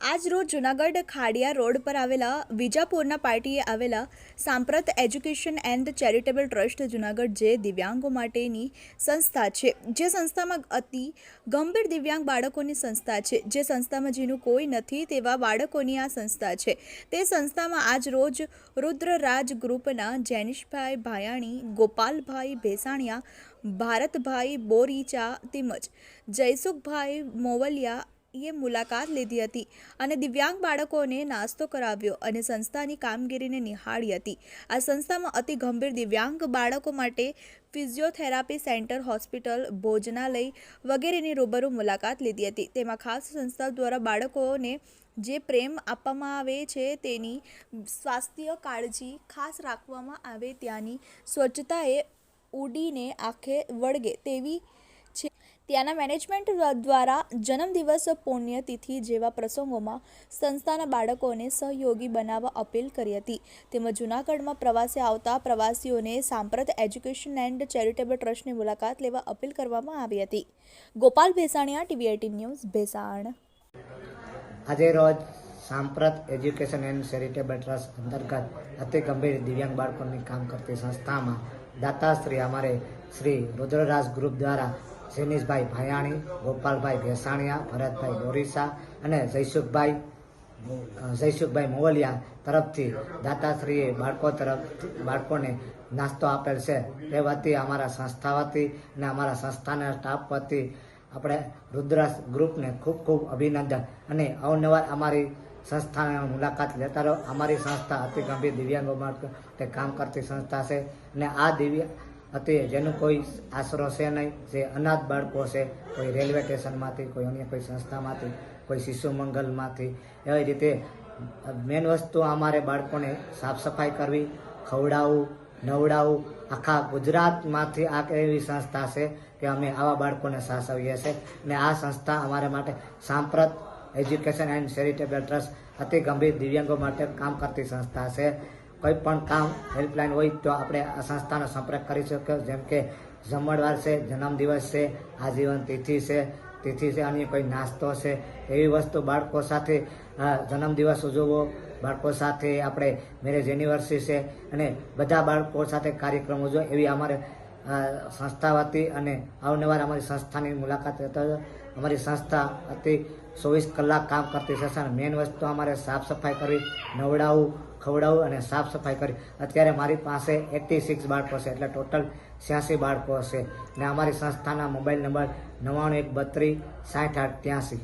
આજ રોજ જુનાગઢ ખાડિયા રોડ પર આવેલા વિજાપુરના પાર્ટીએ આવેલા Samprat education and charitable trust Junagadh જે દિવ્યાંગો માટેની સંસ્થા છે, જે સંસ્થામાં અતિ ગંભીર દિવ્યાંગ બાળકોની સંસ્થા છે, જે સંસ્થામાં જેનું કોઈ નથી તેવા બાળકોની આ સંસ્થા છે. તે સંસ્થામાં આજ રોજ રુદ્રરાજ ગ્રુપના જેનિશભાઈ ભાયાણી, ગોપાલભાઈ ભેસાણિયા, ભારતભાઈ બોરીચા તેમજ જયસુખભાઈ મોવલિયા એ મુલાકાત લીધી હતી અને દિવ્યાંગ બાળકોને નાસ્તો કરાવ્યો અને સંસ્થાની કામગીરીને નિહાળી હતી. આ સંસ્થામાં અતિ ગંભીર દિવ્યાંગ બાળકો માટે ફિઝિયોથેરાપી સેન્ટર, હોસ્પિટલ, ભોજનાલય વગેરેની રૂબરૂ મુલાકાત લીધી હતી. તેમાં ખાસ સંસ્થા દ્વારા બાળકોને જે પ્રેમ આપવામાં આવે છે તેની સ્વાસ્થ્ય કાળજી ખાસ રાખવામાં આવે ત્યાંની સ્વચ્છતાએ ઉડીને આંખે વળગે તેવી ત્યાંના મેનેજમેન્ટ દ્વારા જન્મદિવસ પુણ્યતિથિ જેવા પ્રસંગોમાં સંસ્થાના બાળકોને સહયોગી બનાવવા અપીલ કરી હતી. તેમજ જૂનાગઢમાં પ્રવાસે આવતા પ્રવાસીઓને સાંપ્રત એજ્યુકેશન એન્ડ ચેરિટેબલ ટ્રસ્ટની મુલાકાત લેવા અપીલ કરવામાં આવી હતી. Gopal Bhesaniya TV news, Bhesan. આજે રોજ સાંપ્રત એજ્યુકેશન એન્ડ ચેરિટેબલ ટ્રસ્ટ અંતર્ગત અતિ ગંભીર દિવ્યાંગ બાળકોની કામ કરતી સંસ્થામાં દાતાશ્રી અમારે શ્રી રુદ્રરાજ ગ્રુપ દ્વારા જેનીશભાઈ ભાયાણી, ગોપાલભાઈ ભેસાણીયા, ભરતભાઈ બોરીસા અને જયસુખભાઈ જયસુખભાઈ મોવલિયા તરફથી દાતાશ્રીએ બાળકો તરફ, બાળકોને નાસ્તો આપેલ છે. તે વતી અમારા સંસ્થા વતી અને અમારા સંસ્થાના સ્ટાફ વતી આપણે રુદ્રાસ ગ્રુપને ખૂબ ખૂબ અભિનંદન. અને અવનવાર અમારી સંસ્થાની મુલાકાત લેતા રહો. અમારી સંસ્થા અતિ ગંભીર દિવ્યાંગો માટે કામ કરતી સંસ્થા છે. અને આ દિવ્ય અતિ જેનું કોઈ આશરો છે નહીં. જે અનાથ બાળકો છે, કોઈ રેલવે સ્ટેશનમાંથી, કોઈ અન્ય કોઈ સંસ્થામાંથી, કોઈ શિશુ મંગલમાંથી. એવી રીતે મેન વસ્તુ અમારે બાળકોને સાફ સફાઈ કરવી, ખવડાવવું, નવડાવવું. આખા ગુજરાતમાંથી આ એવી સંસ્થા છે કે અમે આવા બાળકોને સાસવીએ છીએ. અને આ સંસ્થા અમારા માટે સાંપ્રત એજ્યુકેશન એન્ડ ચેરિટેબલ ટ્રસ્ટ અતિ ગંભીર દિવ્યાંગો માટે કામ કરતી સંસ્થા છે. કોઈ પણ કામ હેલ્પલાઇન હોય તો આપણે આ સંસ્થાનો સંપર્ક કરી શકીએ. જેમ કે જમણવાર છે, જન્મદિવસ છે, આજીવન તિથિ છે તિથિ છે, અન્ય કોઈ નાસ્તો છે. એવી વસ્તુ બાળકો સાથે જન્મદિવસ ઉજવવો, બાળકો સાથે આપણે મેરેજ એનિવર્સરી છે અને બધા બાળકો સાથે કાર્યક્રમ ઉજવો, એવી અમારે સંસ્થા હતી અને અવનવાર અમારી સંસ્થાની મુલાકાત લેતા અમારી સંસ્થા હતી ચોવીસ કલાક કામ કરતી છે મેન વસ્તુ અમારે સાફ સફાઈ કરવી નવડાવવું ખવડાવવું અને સાફ સફાઈ કરી. અત્યારે મારી પાસે એટી સિક્સ બાળકો છે, એટલે ટોટલ છ્યાસી બાળકો હશે ને અમારી સંસ્થાના મોબાઈલ નંબર નવ્વાણું એક બત્રીસ સાઠ આઠ ત્યાંસી.